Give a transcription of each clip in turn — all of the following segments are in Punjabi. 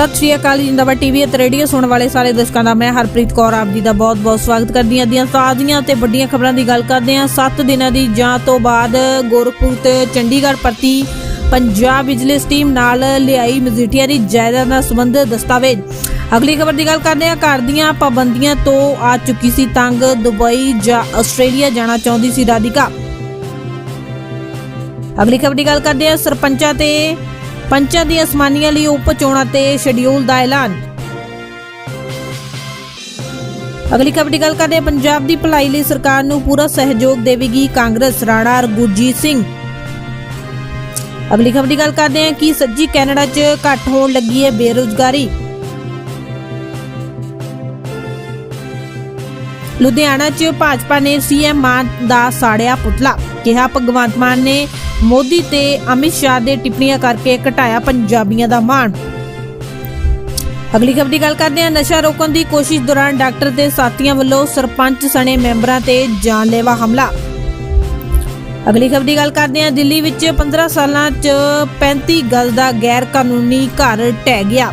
ਸਤਿ ਸ਼੍ਰੀ ਅਕਾਲ ਜਿੰਦਾਬਾਦ ਟੀਵੀ ਅਤੇ ਰੇਡੀਓ ਸੁਣਨ ਵਾਲੇ ਸਾਰੇ ਦਰਸ਼ਕਾਂ ਦਾ, ਮੈਂ ਹਰਪ੍ਰੀਤ ਕੌਰ ਆਪ ਜੀ ਦਾ ਬਹੁਤ-ਬਹੁਤ ਸਵਾਗਤ ਕਰਦੀ ਹਾਂ। ਦੀਆਂ ਤਾਜ਼ੀਆਂ ਤੇ ਵੱਡੀਆਂ ਖਬਰਾਂ ਦੀ ਗੱਲ ਕਰਦੇ ਹਾਂ। 7 ਦਿਨਾਂ ਦੀ ਜਾਂਚ ਤੋਂ ਬਾਅਦ ਗੋਰਖਪੁਰ ਤੇ ਚੰਡੀਗੜ੍ਹ ਪ੍ਰਤੀ ਪੰਜਾਬ ਵਿਜੀਲੈਂਸ ਟੀਮ ਨਾਲ ਲਿਆਈ ਮਜੀਠੀਆ ਦੀ ਜਾਇਦਾਦ ਨਾਲ ਸੰਬੰਧ ਦਸਤਾਵੇਜ਼। ਅਗਲੀ ਖਬਰ ਦੀ ਗੱਲ ਕਰਦੇ ਹਾਂ। ਘਰ ਦੀਆਂ ਪਾਬੰਦੀਆਂ ਤੋਂ ਆ ਚੁੱਕੀ ਸੀ ਤੰਗ। ਦੁਬਈ ਜਾਂ ਆਸਟ੍ਰੇਲੀਆ ਜਾਣਾ ਚਾਹੁੰਦੀ ਸੀ ਰਾਧਿਕਾ। ਅਗਲੀ ਖਬਰ ਦੀ ਗੱਲ ਕਰਦੇ ਹਾਂ। ਸਰਪੰਚਾਂ ਤੇ ਪੰਚਾਂ ਦੀ ਅਸਮਾਨੀਆਂ ਲਈ ਉਪ ਚੋਣਾਂ ਤੇ ਸ਼ਡਿਊਲ ਦਾ ਐਲਾਨ। ਅਗਲੀ ਖਬਰ ਦੀ ਗੱਲ ਕਰਦੇ ਹਾਂ। ਪੰਜਾਬ ਦੀ ਭਲਾਈ ਲਈ ਸਰਕਾਰ ਨੂੰ ਪੂਰਾ ਸਹਿਯੋਗ ਦੇਵੇਗੀ ਕਾਂਗਰਸ, ਰਾਣਾ ਗੁਰਜੀਤ ਸਿੰਘ। ਅਗਲੀ ਖਬਰ ਦੀ ਗੱਲ ਕਰਦੇ ਹਾਂ ਕਿ ਸੱਜੀ ਕੈਨੇਡਾ 'ਚ ਘੱਟ ਹੋਣ ਲੱਗੀ ਹੈ ਬੇਰੁਜ਼ਗਾਰੀ। ਲੁਧਿਆਣਾ 'ਚ ਭਾਜਪਾ ਨੇ ਸੀਐਮ ਮਾਨ ਦਾ ਸਾੜਿਆ ਪੁਤਲਾ। ਕਿਹਾ ਭਗਵੰਤ ਮਾਨ ਨੇ ਮੋਦੀ ਤੇ ਅਮਿਤ ਸ਼ਾਹ ਦੇ ਟਿੱਪਣੀਆਂ ਕਰਕੇ ਘਟਾਇਆ ਪੰਜਾਬੀਆਂ ਦਾ ਮਾਣ। ਅਗਲੀ ਖਬਰ ਦੀ ਗੱਲ ਕਰਦੇ ਹਾਂ। ਨਸ਼ਾ ਰੋਕਣ ਦੀ ਕੋਸ਼ਿਸ਼ ਦੌਰਾਨ ਡਾਕਟਰ ਤੇ ਸਾਥੀਆਂ ਵੱਲੋਂ ਸਰਪੰਚ ਸਣੇ ਮੈਂਬਰਾਂ ਤੇ ਜਾਨਲੇਵਾ ਹਮਲਾ। ਅਗਲੀ ਖਬਰ ਦੀ ਗੱਲ ਕਰਦੇ ਹਾਂ। ਦਿੱਲੀ ਵਿੱਚ 15 ਸਾਲਾਂ 'ਚ 35 ਗਜ਼ ਦਾ ਗੈਰ ਕਾਨੂੰਨੀ ਘਰ ਢਹਿ ਗਿਆ।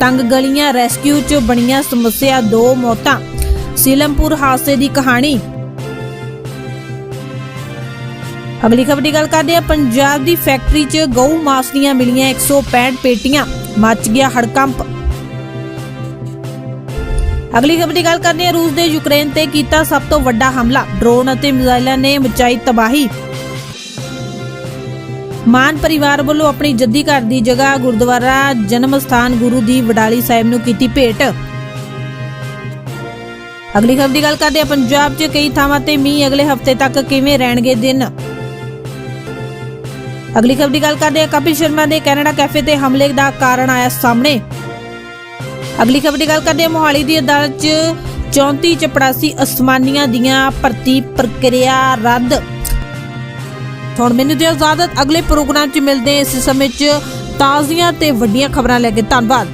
ਤੰਗ ਗਲੀਆਂ ਰੈਸਕਿਊ 'ਚ ਬਣੀਆਂ ਸਮੱਸਿਆ ਦੋ ਮੌਤਾਂ। ਸੀਲਮਪੁਰ ਹਾਦਸੇ ਦੀ ਕਹਾਣੀ। ਅਗਲੀ ਖਬਰ ਦੀ ਗੱਲ ਕਰਦੇ ਆ ਪੰਜਾਬ ਦੀ ਫੈਕਟਰੀ 'ਚ ਗਊ ਮਾਸ ਦੀਆਂ ਮਿਲੀਆਂ 165 ਪੇਟੀਆਂ, ਮੱਚ ਗਿਆ ਹੜਕੰਪ। ਅਗਲੀ ਖਬਰ ਦੀ ਗੱਲ ਕਰਦੇ ਆ ਰੂਸ ਦੇ ਯੂਕਰੇਨ ਤੇ ਕੀਤਾ ਸਭ ਤੋਂ ਵੱਡਾ ਹਮਲਾ। ਡਰੋਨ ਅਤੇ ਮਿਜ਼ਾਈਲਾਂ ਨੇ ਮਚਾਈ ਤਬਾਹੀ। ਮਾਨ ਪਰਿਵਾਰ ਵੱਲੋਂ ਆਪਣੀ ਜੱਦੀ ਘਰ ਦੀ ਜਗ੍ਹਾ ਗੁਰਦੁਆਰਾ ਜਨਮ ਸਥਾਨ ਗੁਰੂ ਦੀ ਵਡਾਲੀ ਸਾਹਿਬ ਨੂੰ ਕੀਤੀ ਭੇਟ। ਅਗਲੀ ਖਬਰ ਦੀ ਗੱਲ ਕਰਦੇ ਆ ਪੰਜਾਬ 'ਚ ਕਈ ਥਾਵਾਂ ਤੇ ਮੀਂਹ ਅਗਲੇ ਹਫ਼ਤੇ ਤੱਕ ਕਿਵੇਂ ਰਹਿਣਗੇ ਦਿਨ? ਅਗਲੀ ਖਬਰ ਦੀ ਗੱਲ ਕਰਦੇ ਹਾਂ। ਕਪਿਲ ਸ਼ਰਮਾ ਦੇ ਕੈਨੇਡਾ ਕੈਫੇ ਤੇ ਹਮਲੇ ਦਾ ਕਾਰਨ ਆਇਆ ਸਾਹਮਣੇ। ਅਗਲੀ ਖਬਰ ਦੀ ਗੱਲ ਕਰਦੇ ਹਾਂ। ਮੋਹਾਲੀ ਦੀ ਅਦਾਲਤ 'ਚ 34 ਚਪੜਾਸੀ ਅਸਮਾਨੀਆਂ ਦੀਆਂ ਭਰਤੀ ਪ੍ਰਕਿਰਿਆ ਰੱਦ। ਹੁਣ ਮੈਨੂੰ ਦਿਓ ਇਜਾਜ਼ਤ। ਅਗਲੇ ਪ੍ਰੋਗਰਾਮ 'ਚ ਮਿਲਦੇ ਹਾਂ। ਇਸ ਸਮੇਂ 'ਚ ਤਾਜ਼ੀਆਂ ਤੇ ਵੱਡੀਆਂ ਖਬਰਾਂ ਲੈ ਕੇ ਧੰਨਵਾਦ।